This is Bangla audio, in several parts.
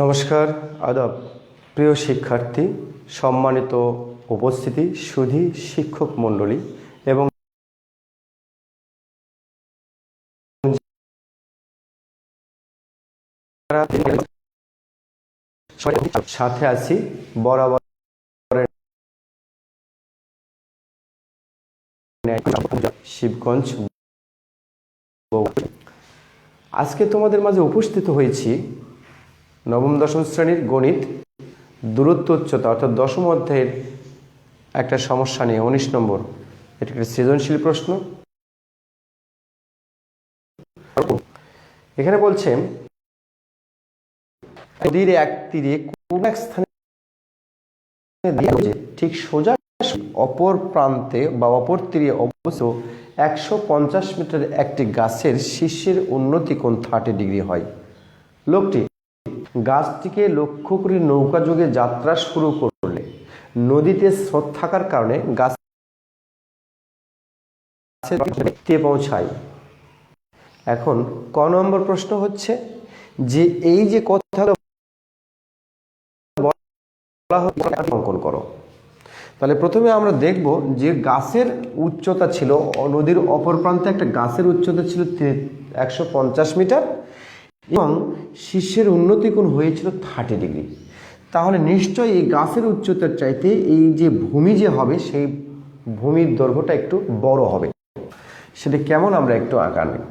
নমস্কার, আদাব। প্রিয় শিক্ষার্থী, সম্মানিত উপস্থিতি, সুধী শিক্ষক মণ্ডলী এবং সাথে আছি বরাবর শিবগঞ্জ। আজকে তোমাদের মাঝে উপস্থিত হয়েছি নবম, দশম শ্রেণির গণিত, দূরত্ব উচ্চতা, অর্থাৎ দশম অধ্যায়ের একটা সমস্যা নিয়ে, উনিশ নম্বর। এটা একটা সৃজনশীল প্রশ্ন। এখানে বলছে নদীর এক তীরে কোন এক স্থানে ঠিক সোজা অপর প্রান্তে বা অপর তীরে অবস্থিত একশো পঞ্চাশ মিটার একটি গাছের শীর্ষের উন্নতি কোণ থার্টি ডিগ্রি হয়। লোকটি গাছটিকে লক্ষ্য করে নৌকা যোগে যাত্রা শুরু করলে নদীতে স্রোত থাকার কারণে গাছ পৌঁছায়। এখন ক নম্বর প্রশ্ন হচ্ছে যে এই যে কথা অঙ্কন করো। তাহলে প্রথমে আমরা দেখব যে গাছের উচ্চতা ছিল, নদীর অপর প্রান্তে একটা গাছের উচ্চতা ছিল একশো পঞ্চাশ মিটার। এবং শীর্ষের উন্নতি কোণ হয়েছিল থার্টি ডিগ্রি তাহলে নিশ্চয়ই এই গাছের উচ্চতার চাইতে এই যে ভূমি যে হবে, সেই ভূমির দৈর্ঘ্যটা একটু বড় হবে। সেটা কেমন আমরা একটু আঁকা নেই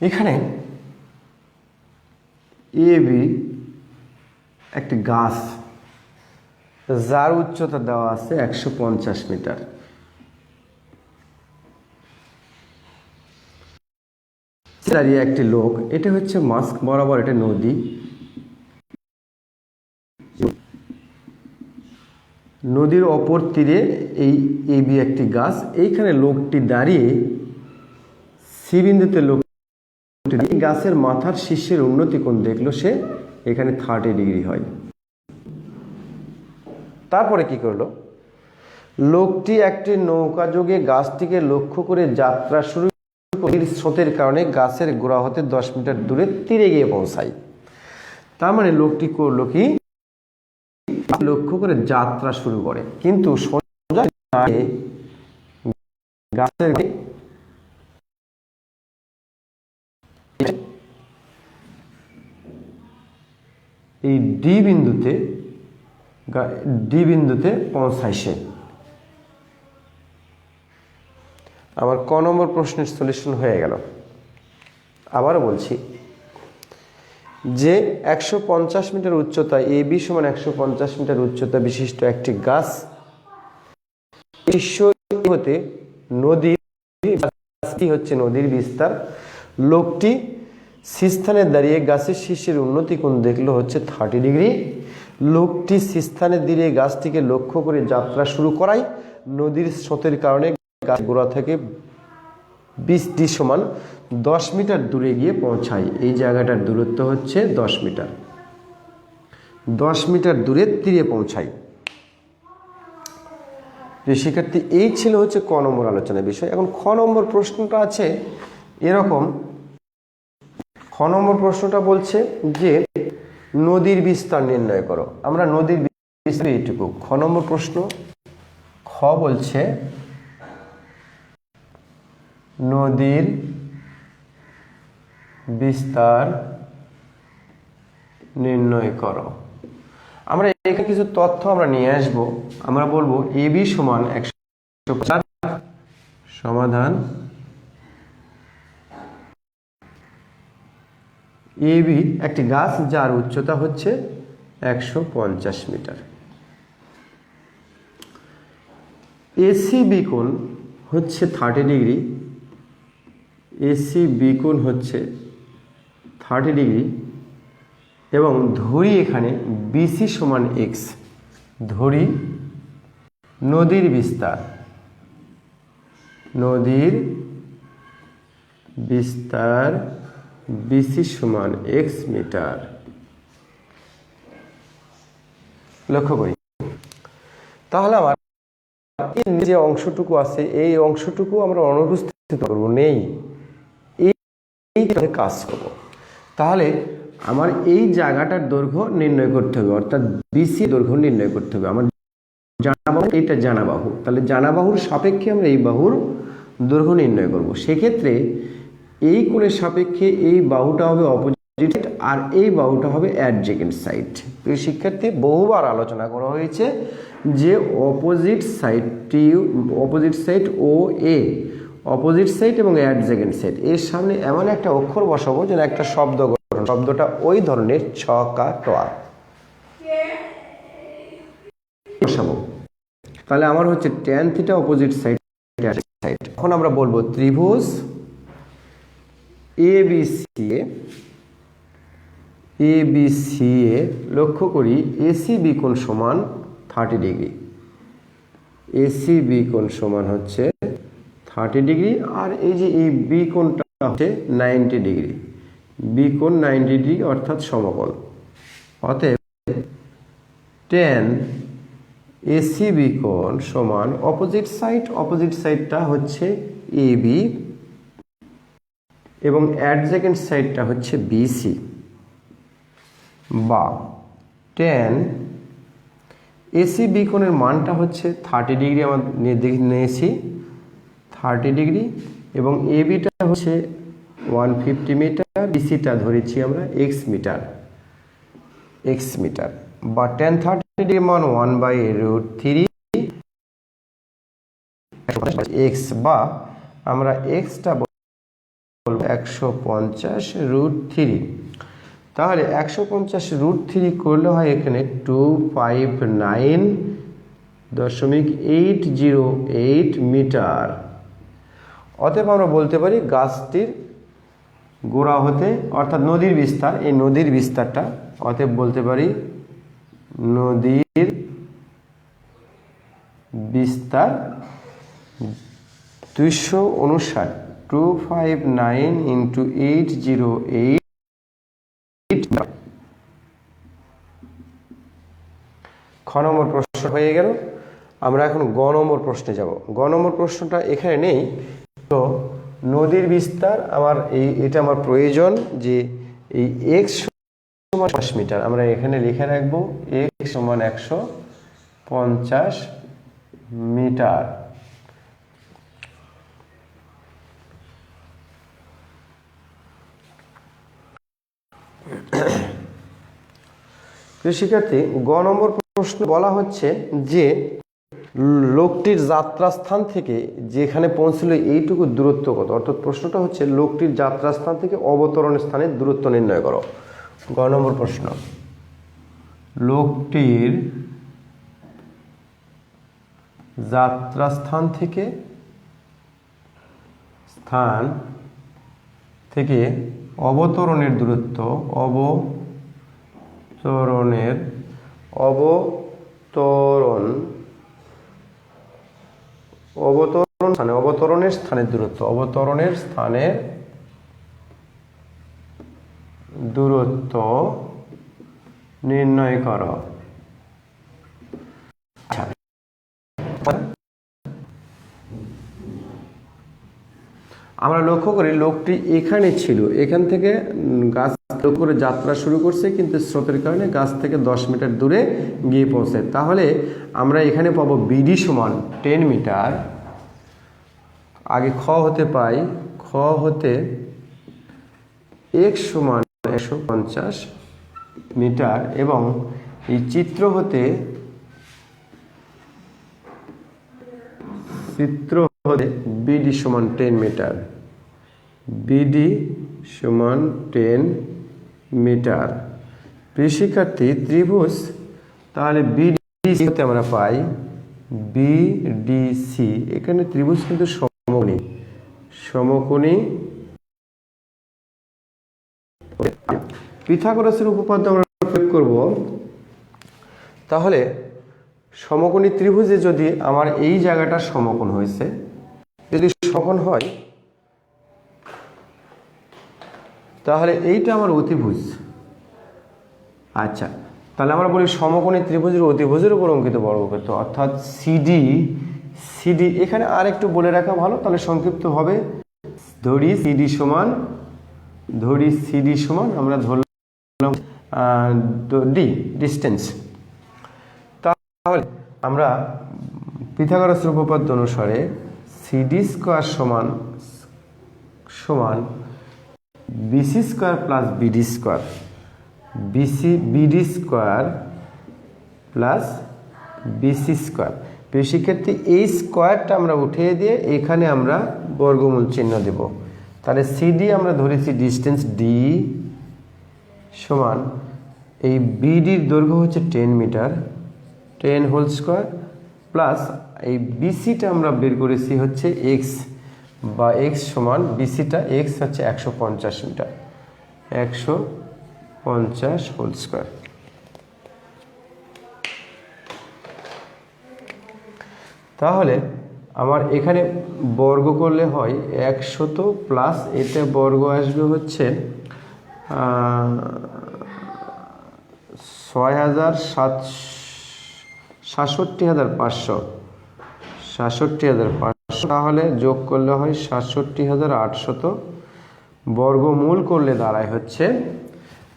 এখানে এ বি একটি গাছ, যার উচ্চতা দেওয়া আছে একশো পঞ্চাশ মিটার। দাঁড়িয়ে একটি লোক, এটা হচ্ছে মাস্ক, বরাবর এটা নদী। নদীর অপর তীরে এই এ বি একটি গাছ, এইখানে লোকটি দাঁড়িয়ে সি বিন্দুতে লোক গাছের মাথার শীর্ষের উন্নতি কোণ দেখল সে, এখানে থার্টি ডিগ্রি হয়। তারপরে কি করল? লোকটি একটি নৌকা যোগে গাছটিকে লক্ষ্য করে যাত্রা শুরু স্রোতের কারণে গাছের গোড়া হতে দশ মিটার দূরে তীরে গিয়ে পৌঁছায়। তার মানে লোকটি করল কি? লক্ষ্য করে যাত্রা শুরু করে। কিন্তু গাছের এই ডি বিন্দুতে ডি বিন্দুতে পৌঁছায় সে আমার ক নম্বর প্রশ্নের সলিউশন হয়ে গেল। আবারও বলছি, যে একশো পঞ্চাশ মিটার উচ্চতা এ বি সমান একশো পঞ্চাশ মিটার উচ্চতা বিশিষ্ট একটি গাছ বিশ্ব হতে নদীর হচ্ছে? নদীর বিস্তার লোকটি সিস্থানে দাঁড়িয়ে গাছের শীর্ষের উন্নতি কোণ দেখল হচ্ছে থার্টি ডিগ্রি লোকটি সিস্থানে দাঁড়িয়ে গাছটিকে লক্ষ্য করে যাত্রা শুরু করায়। নদীর স্রোতের কারণে গাছ গোড়া থেকে বিশ ডি সমান দশ মিটার দূরে গিয়ে পৌঁছায়। এই জায়গাটার দূরত্ব হচ্ছে দশ মিটার। দশ মিটার দূরে তীরে পৌঁছায়। শিক্ষার্থী, এই ছিল হচ্ছে ক নম্বর আলোচনার বিষয়। এখন খ নম্বর প্রশ্নটা আছে এরকম খ নম্বর প্রশ্নটা বলছে যে নদীর বিস্তার নির্ণয় করো। আমরা নদীর বিস্তার এইটুকু। খ নম্বর প্রশ্ন, খ বলছে নদীর বিস্তার নির্ণয় করো। আমরা এখানে কিছু তথ্য আমরা নিয়ে আসব। আমরা বলব এ বি সমান একশো সমাধান এ বি একটি গাছ যার উচ্চতা হচ্ছে একশো পঞ্চাশ মিটার। এসি বিকোণ হচ্ছে থার্টি ডিগ্রি এসি বিকোণ হচ্ছে থার্টি ডিগ্রি এবং ধরি এখানে বিসি সমান এক্স ধরি নদীর বিস্তার। নদীর বিস্তার বিসি সমান এক্স মিটার। লক্ষ্য করি। তাহলে আমার যে অংশটুকু আছে, এই অংশটুকু আমরা অনুপস্থিত করব, নেই। এই কাজ করব। তাহলে আমার এই জায়গাটার দৈর্ঘ্য নির্ণয় করতে হবে, অর্থাৎ বিসি দৈর্ঘ্য নির্ণয় করতে হবে। আমার জানা বাহু এটা জানা বাহু তাহলে জানা বাহুর সাপেক্ষে আমরা এই বাহুর দৈর্ঘ্য নির্ণয় করব। সেক্ষেত্রে এই কোণের সাপেক্ষে এই বাহুটা হবে অপোজিট আর এই বাহুটা হবে অ্যাডজেকেন্ট সাইড প্রিয় শিক্ষার্থী, বহুবার আলোচনা করা হয়েছে যে অপোজিট সাইডটি অপোজিট সাইড ও এ অপোজিট সাইড এবং অ্যাডজেকেন্ট সাইড এর সামনে এমন একটা অক্ষর বসাবো যেন একটা শব্দ গঠন, শব্দটা ওই ধরনের ছ, কা টোয়া বসাবো। তাহলে আমার হচ্ছে tan theta opposite side side এখন আমরা বলব ত্রিভুজ A B C A B C A লক্ষ্য করি এসি বি কোণ সমান থার্টি ডিগ্রি এসি বি কোণ সমান হচ্ছে থার্টি ডিগ্রি আর এই যে এই বি কোণটা হচ্ছে ninety degree B ninety degree অর্থাৎ সমকোণ। অতএব টেন এসিবি কোণ সমান অপোজিট সাইড অপোজিট সাইডটা হচ্ছে এ বি এবং অ্যাডজেকেন্ট সাইডটা হচ্ছে বিসি বা টেন এসিবি কোণের মানটা হচ্ছে থার্টি ডিগ্রি আমার নিয়ে- নিয়েছি। থার্টি ডিগ্রি এবং এবিটা হচ্ছে ওয়ান ফিফটি মিটার বিসিটা ধরেছি আমরা এক্স মিটার এক্স মিটার বা টেন থার্টি ডিগ্রি মান one by root three X বা আমরা এক্সটা একশো পঞ্চাশ রুট থ্রি তাহলে একশো পঞ্চাশ রুট থ্রি করলে হয় এখানে টু ফাইভ নাইন দশমিক এইট জিরো এইট মিটার। অতএব আমরা বলতে পারি গাছটির গোড়া হতে, অর্থাৎ নদীর বিস্তার, এই নদীর বিস্তারটা, অতএব বলতে পারি নদীর বিস্তার দুইশো উনষাট। Two five nine into eight zero eight খ নম্বর প্রশ্ন হয়ে গেল। আমরা এখন গ নম্বর প্রশ্নে যাব। গ নম্বর প্রশ্নটা এখানে নেই। তো নদীর বিস্তার, আমার এই, এটা আমার প্রয়োজন যে এই এক্স সমান পাঁচ মিটার, আমরা এখানে লিখে রাখব এক্স সমান একশো পঞ্চাশ মিটার। শিক্ষার্থী গ নম্বর প্রশ্ন বলা হচ্ছে যে, লোকটির যাত্রাস্থান থেকে যেখানে পৌঁছলো এইটুকু দূরত্ব কত? অর্থাৎ প্রশ্নটা হচ্ছে, লোকটির যাত্রাস্থান থেকে অবতরণের স্থানের দূরত্ব নির্ণয় করো। গ নম্বর প্রশ্ন। লোকটির যাত্রাস্থান থেকে স্থান থেকে অবতরণের দূরত্ব অবতরণের অবতরণ অবতরণ স্থানে অবতরণের স্থানের দূরত্ব অবতরণের স্থানের দূরত্ব নির্ণয় করো আচ্ছা। আমরা লক্ষ্য করি লোকটি এখানে ছিল। এখান থেকে গাছ করে যাত্রা শুরু করছে, কিন্তু স্রোতের কারণে গাছ থেকে দশ মিটার দূরে গিয়ে পৌঁছে। তাহলে আমরা এখানে পাবো বিডি সমান টেন মিটার। আগে খ হতে পাই। খ হতে এক সমান একশো পঞ্চাশ মিটার এবং এই চিত্র হতে চিত্র হতে বিডি সমান টেন মিটার বিডি সমান টেন মিটার শিক্ষার্থী ত্রিভুজ, তাহলে বিডি হতে আমরা পাই বিডিসি এখানে ত্রিভুজ কিন্তু সমকোণী। সমকোণী পিথাগোরাসের উপপাদ্য আমরা প্রয়োগ করব। তাহলে সমকোণী ত্রিভুজে যদি আমার এই জায়গাটা সমকোণ হয়েছে সমকোণ হয়? তাহলে এইটা আমার অতিভুজ। আচ্ছা তাহলে আমরা বলি সমকোণী ত্রিভুজের অতিভুজের উপর অঙ্কিত বর্গক্ষেত্র। অর্থাৎ সিডি সিডি এখানে আর একটু বলে রাখা ভালো, তাহলে সংক্ষিপ্ত হবে। ধরি সিডি সমান, ধরি সিডি সমান, আমরা ধরলাম ডি ডিস্টেন্স তাহলে আমরা পিথাগোরাস উপপাদ্য অনুসারে সিডি স্কোয়ার সমান সমান BC square plus BD square BC BD square plus BC square প্রিয় শিক্ষার্থী এই স্কোয়ারটা আমরা উঠিয়ে দিয়ে এখানে আমরা বর্গমূল চিহ্ন দেব। তাহলে সিডি আমরা ধরেছি ডিস্টেন্স ডি সমান, এই বিডির দৈর্ঘ্য হচ্ছে ten metre ten whole square plus এই বিসিটা আমরা বের করেছি হচ্ছে এক্স বা এক্স সমান বিসিটা এক্স হচ্ছে একশো পঞ্চাশ মিটার। একশো পঞ্চাশ হোল স্কোয়ার। তাহলে আমার এখানে বর্গ করলে হয় একশত প্লাস এতে বর্গ আসবে হচ্ছে ছয় হাজার সাত সাতষট্টি হাজার পাঁচশো। সাতষট্টি হাজার পাঁচশো তাহলে যোগ করলে হয় সাতষট্টি হাজার আটশত। বর্গমূল করলে দাঁড়ায় হচ্ছে,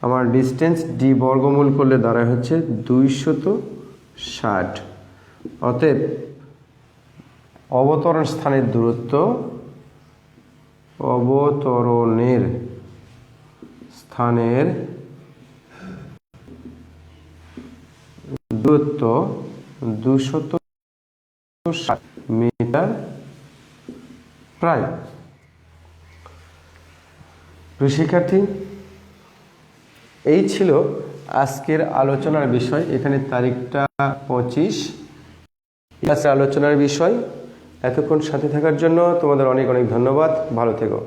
আমার ডিস্টেন্স ডি বর্গমূল করলে দাঁড়ায় হচ্ছে দুইশত ষাট। অতএব অবতরণ স্থানের দূরত্ব অবতরণের স্থানের দূরত্ব দুশত মিটার প্রিয়। শিক্ষার্থী এই ছিল আজকের আলোচনার বিষয়। এখানে তারিখটা পঁচিশ। আজকের আলোচনার বিষয়। এতক্ষণ সাথে থাকার জন্য তোমাদের অনেক অনেক ধন্যবাদ। ভালো থেকো।